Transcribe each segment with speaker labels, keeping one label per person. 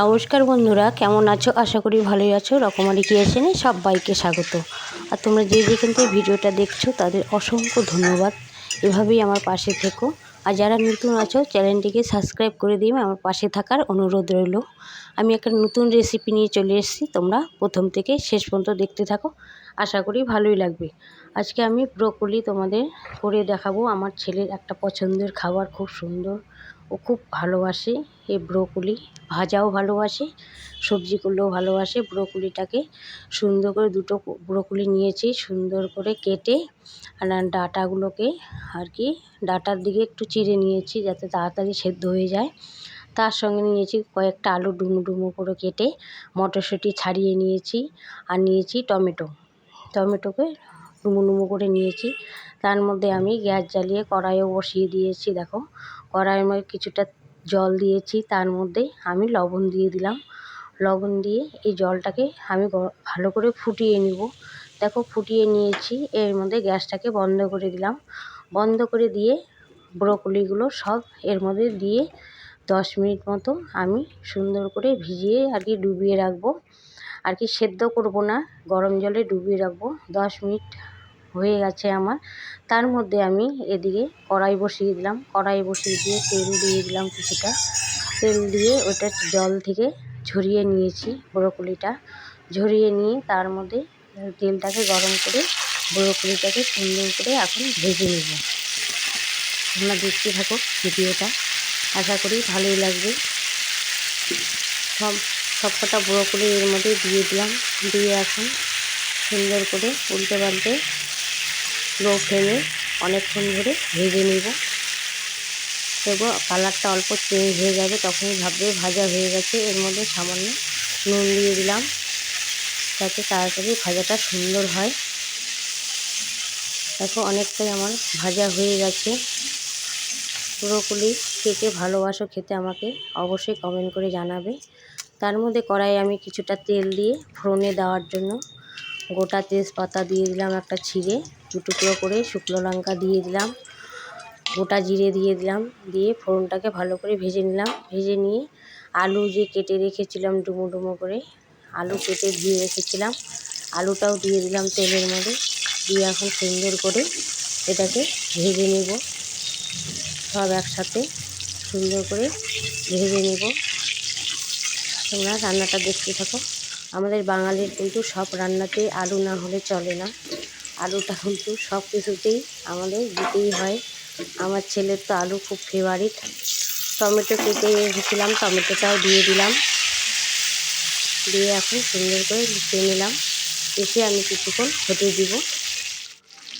Speaker 1: নমস্কার বন্ধুরা, কেমন আছো? আশা করি ভালোই আছো। রকমারি কিয়েছেনে সবাইকে স্বাগত। আর তোমরা যে যেখান থেকে ভিডিওটা দেখছ, তাদের অসংখ্য ধন্যবাদ। এভাবেই আমার পাশে থেকো। আর যারা নতুন আছো, চ্যানেলটিকে সাবস্ক্রাইব করে দিয়ে আমার পাশে থাকার অনুরোধ রইল। আমি একটা নতুন রেসিপি নিয়ে চলে এসেছি। তোমরা প্রথম থেকে শেষ পর্যন্ত দেখতে থাকো। আশা করি ভালোই লাগবে। আজকে আমি ব্রোকলি তোমাদের করে দেখাবো। আমার ছেলের একটা পছন্দের খাবার, খুব সুন্দর। খুব ভালোবাসে, এই ব্রোকলি। ভাজাও ভালোবাসে সবজি করলেও ভালোবাসে। ব্রোকলিটাকে সুন্দর করে দুটো ব্রোকলি নিয়েছি, সুন্দর করে কেটে আর ডাটাগুলোকে আর কি ডাটার দিকে একটু চিড়ে নিয়েছি যাতে তাড়াতাড়ি সেদ্ধ হয়ে যায়। তার সঙ্গে নিয়েছি কয়েকটা আলু ডুমো ডুমো করে কেটে মটরশুঁটি ছাড়িয়ে নিয়েছি আর নিয়েছি টমেটো। টমেটোকে ডুমো ডুমো করে নিয়েছি। তার মধ্যে আমি গ্যাস জ্বালিয়ে কড়াইও বসিয়ে দিয়েছি, দেখো। কড়াইয়ের মধ্যে কিছুটা জল দিয়েছি, তার মধ্যে আমি লবণ দিয়ে দিলাম। লবণ দিয়ে এই জলটাকে আমি ভালো করে ফুটিয়ে নিব। দেখো, ফুটিয়ে নিয়েছি, এর মধ্যে গ্যাসটাকে বন্ধ করে দিলাম। বন্ধ করে দিয়ে ব্রোকলিগুলো সব এর মধ্যে দিয়ে দশ মিনিট মতো আমি সুন্দর করে ভিজিয়ে আর কি ডুবিয়ে রাখব। আর কি সেদ্ধ করব না, গরম জলে ডুবিয়ে রাখব। দশ মিনিট হয়ে গেছে আমার। তার মধ্যে আমি এদিকে কড়াই বসিয়ে দিলাম। কড়াই বসিয়ে দিয়ে তেল দিয়ে দিলাম কিছুটা। তেল দিয়ে ওটা জল থেকে ঝরিয়ে নিয়েছি ব্রোকলিটা। ঝরিয়ে নিয়ে তার মধ্যে তেলটাকে গরম করে ব্রোকলিটাকে সুন্দর করে এখন ভেজে নেব। তোমরা দেখতে থাকো ভিডিওটা। আশা করি ভালোই লাগবে। সব সবকটা ব্রোকলি এর মধ্যে দিয়ে দিলাম। দিয়ে এখন সুন্দর করে উল্টে পাল্টে লো ফ্লেমে অনেকক্ষণ ধরে ভেজে নেব। দেখব কালারটা অল্প চেঞ্জ হয়ে যাবে, তখনই ভাববে ভাজা হয়ে গেছে। এর মধ্যে সামান্য নুন দিয়ে দিলাম, যাতে তাড়াতাড়ি ভাজাটা সুন্দর হয়। দেখো, অনেকটাই আমার ভাজা হয়ে গেছে। ব্রোকলি কে কে ভালোবাসো খেতে আমাকে অবশ্যই কমেন্ট করে জানাবে। তার মধ্যে কড়াই আমি কিছুটা তেল দিয়ে ফোড়নে দেওয়ার জন্য গোটা তেজপাতা দিয়ে দিলাম একটা ছিঁড়ে। দু টুকরো করে শুকনো লঙ্কা দিয়ে দিলাম। গোটা জিরে দিয়ে দিলাম। দিয়ে ফোড়নটাকে ভালো করে ভেজে নিলাম। ভেজে নিয়ে আলু যে কেটে রেখেছিলাম ডুমো ডুমো করে, আলু কেটে দিয়ে রেখেছিলাম। আলুটাও দিয়ে দিলাম তেলের মধ্যে। দিয়ে এখন সুন্দর করে এটাকে ভেজে নেব। সব একসাথে সুন্দর করে ভেজে নেব। তোমরা রান্নাটা দেখতে থাকো। আমাদের বাঙালির কিন্তু সব রান্নাতেই আলু না হলে চলে না। আলুটা কিন্তু সব কিছুতেই আমাদের দিতেই হয়। আমার ছেলের তো আলু খুব ফেভারিট টমেটো কেটে রেখেছিলাম, টমেটোটাও দিয়ে দিলাম। দিয়ে এখন সুন্দর করে মিশিয়ে নিলাম। এসে আমি কিছুক্ষণ হতে দিব।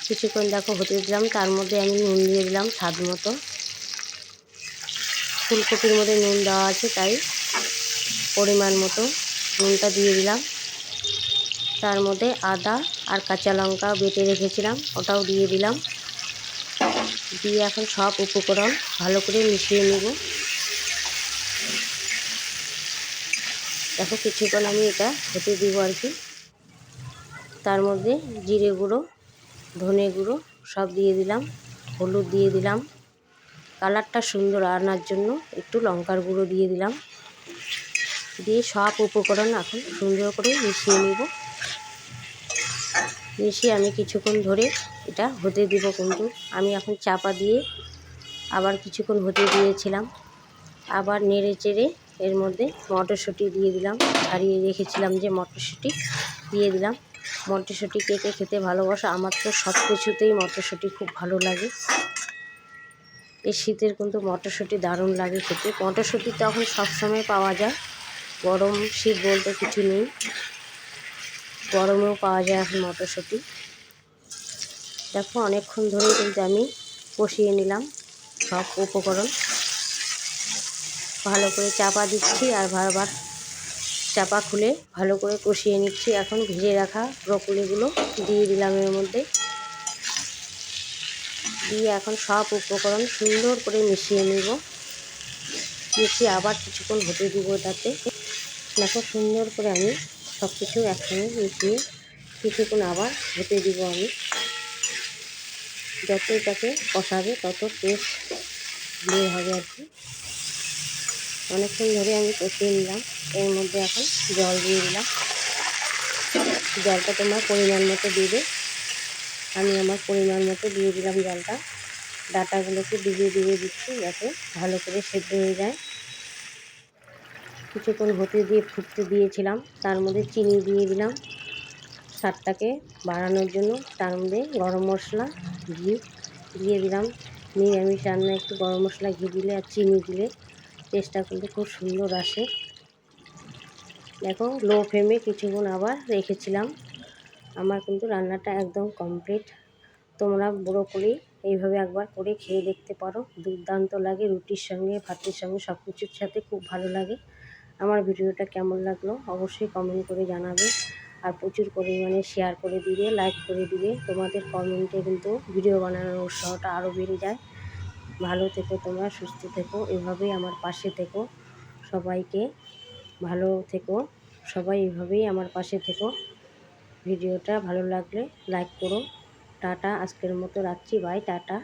Speaker 1: কিছুক্ষণ দেখো হতে দিলাম, তার মধ্যে আমি নুন দিয়ে দিলাম স্বাদ মতো। ফুলকপির মধ্যে নুন দেওয়া আছে, তাই পরিমাণ মতো নুনটা দিয়ে দিলাম। তার মধ্যে আদা আর কাঁচা লঙ্কা বেটে রেখেছিলাম, ওটাও দিয়ে দিলাম। দিয়ে এখন সব উপকরণ ভালো করে মিশিয়ে নেব। দেখো কিছুক্ষণ আমি এটা হতে দিব আর কি। তার মধ্যে জিরে গুঁড়ো, ধনে গুঁড়ো সব দিয়ে দিলাম, হলুদ দিয়ে দিলাম। কালারটা সুন্দর আনার জন্য একটু লঙ্কার গুঁড়ো দিয়ে দিলাম। দিয়ে সব উপকরণ এখন সুন্দর করে মিশিয়ে নেব। মিশিয়ে আমি কিছুক্ষণ ধরে এটা হতে দিব কিন্তু। আমি এখন চাপা দিয়ে আবার কিছুক্ষণ হতে দিয়েছিলাম। আবার নেড়ে চেড়ে এর মধ্যে মটরশুঁটি দিয়ে দিলাম। ছাড়িয়ে রেখেছিলাম যে মটরশুঁটি দিয়ে দিলাম। মটরশুঁটি কেটে খেতে ভালোবাসা, আমার তো সব কিছুতেই মটরশুঁটি খুব ভালো লাগে। এই শীতের কিন্তু মটরশুঁটি দারুণ লাগে খেতে। মটরশুঁটি তখন সবসময় পাওয়া যায়। গরম শীত বলতে কিছু নেই। গরমেও পাওয়া যায় এখন মটরশুঁটি। দেখো অনেকক্ষণ ধরে কিন্তু আমি কষিয়ে নিলাম সব উপকরণ। ভালো করে চাপা দিচ্ছি আর বারবার চাপা খুলে ভালো করে কষিয়ে নিচ্ছি। এখন ভেজে রাখা ব্রকলিগুলো দিয়ে দিলাম এর মধ্যে। দিয়ে এখন সব উপকরণ সুন্দর করে মিশিয়ে নিব। মিশিয়ে আবার কিছুক্ষণ হতে দিব তাতে। দেখো সুন্দর করে আমি সব কিছু একসঙ্গে মিশিয়ে কিছুক্ষণ আবার হতে দিব আমি। যত এটাকে কষাবে তত টেস্ট বের হবে আর কি। অনেকক্ষণ ধরে আমি কষিয়ে নিলাম। এর মধ্যে এখন জল দিয়ে দিলাম। জলটা তোমার পরিমাণ মতো দিবে। আমি আমার পরিমাণ মতো দিয়ে দিলাম জলটা। ডাটাগুলোকে ডুবিয়ে ডুবিয়ে দিচ্ছি যাতে ভালো করে সেদ্ধ হয়ে যায়। কিছুক্ষণ হতে দিয়ে ফুটতে দিয়েছিলাম। তার মধ্যে চিনি দিয়ে দিলাম স্বাদটাকে বাড়ানোর জন্য। তার মধ্যে গরম মশলা, ঘি দিয়ে দিলাম। নিরামিষ রান্না একটু গরম মশলা, ঘি দিলে আর চিনি দিলে টেস্টটা কিন্তু খুব সুন্দর আসে। দেখো লো ফ্লেমে কিছুক্ষণ আবার রেখেছিলাম। আমার কিন্তু রান্নাটা একদম কমপ্লিট তোমরা ব্রোকলি এইভাবে একবার করে খেয়ে দেখতে পারো। দুর্দান্ত লাগে, রুটির সঙ্গে, ভাতের সঙ্গে সব কিছুর সাথে খুব ভালো লাগে। আমার ভিডিওটা কেমন লাগল অবশ্যই কমেন্ট করে জানাবে। আর প্রচুর পরিমাণে শেয়ার করে দিবে লাইক করে দিবে। তোমাদের কমেন্টে কিন্তু ভিডিও বানানোর উৎসাহটা আরও বেড়ে যায়। ভালো থেকো তোমরা, সুস্থ থেকো, এভাবেই আমার পাশে থেকো। সবাইকে ভালো থেকো, সবাই এভাবেই আমার পাশে থেকো। ভিডিওটা ভালো লাগলে লাইক করো। টাটা, আজকের মতো রাখছি। Bye tata.